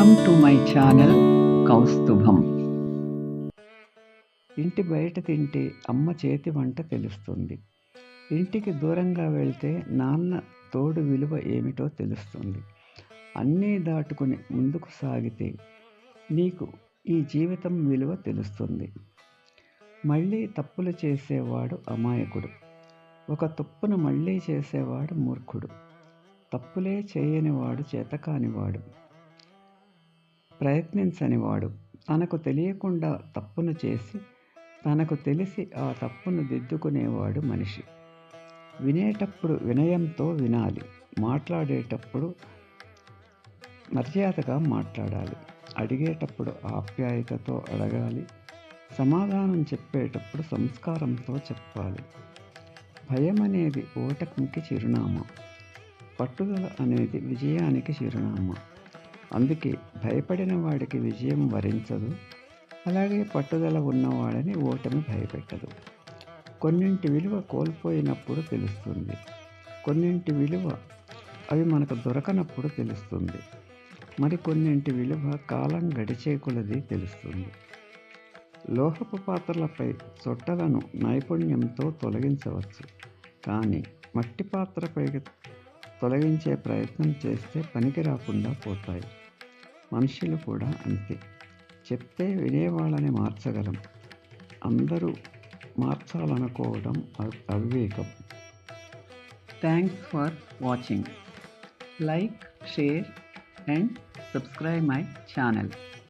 Welcome to my channel Kaustubham. ఇంటి బయట తింటే అమ్మ చేతి వంట తెలుస్తుంది. ఇంటికి దూరంగా వెళ్తే నాన్న తోడు విలువ ఏమిటో తెలుస్తుంది. అన్నీ దాటుకుని ముందుకు సాగితే నీకు ఈ జీవితం విలువ తెలుస్తుంది. మళ్ళీ తప్పులు చేసేవాడు అమాయకుడు. ఒక తప్పును మళ్ళీ చేసేవాడు మూర్ఖుడు. తప్పులే చేయనివాడు చేతకానివాడు. ప్రయత్నించనివాడు తనకు తెలియకుండా తప్పును చేసి తనకు తెలిసి ఆ తప్పును దిద్దుకునేవాడు మనిషి. వినేటప్పుడు వినయంతో వినాలి. మాట్లాడేటప్పుడు మర్యాదగా మాట్లాడాలి. అడిగేటప్పుడు ఆప్యాయతతో అడగాలి. సమాధానం చెప్పేటప్పుడు సంస్కారంతో చెప్పాలి. భయం అనేది ఓటమికి చిరునామా. పట్టుదల అనేది విజయానికి చిరునామా. అందుకే భయపడిన వాడికి విజయం వరించదు. అలాగే పట్టుదల ఉన్నవాడని ఓటమి భయపెట్టదు. కొన్నింటి విలువ కోల్పోయినప్పుడు తెలుస్తుంది. కొన్నింటి విలువ అవి మనకు దొరకనప్పుడు తెలుస్తుంది. మరి కొన్నింటి విలువ కాలం గడిచే కొలది తెలుస్తుంది. లోహపు పాత్రలపై చుట్టలను నైపుణ్యంతో తొలగించవచ్చు. కానీ మట్టి పాత్రపై తొలగించే ప్రయత్నం చేస్తే పనికి రాకుండా పోతాయి. మనుషులు కూడా అంతే. చెప్తే వినేవాళ్ళని మార్చగలం. అందరూ మార్చాలనుకోవడం అవివేకం. Thanks for watching like share and subscribe my channel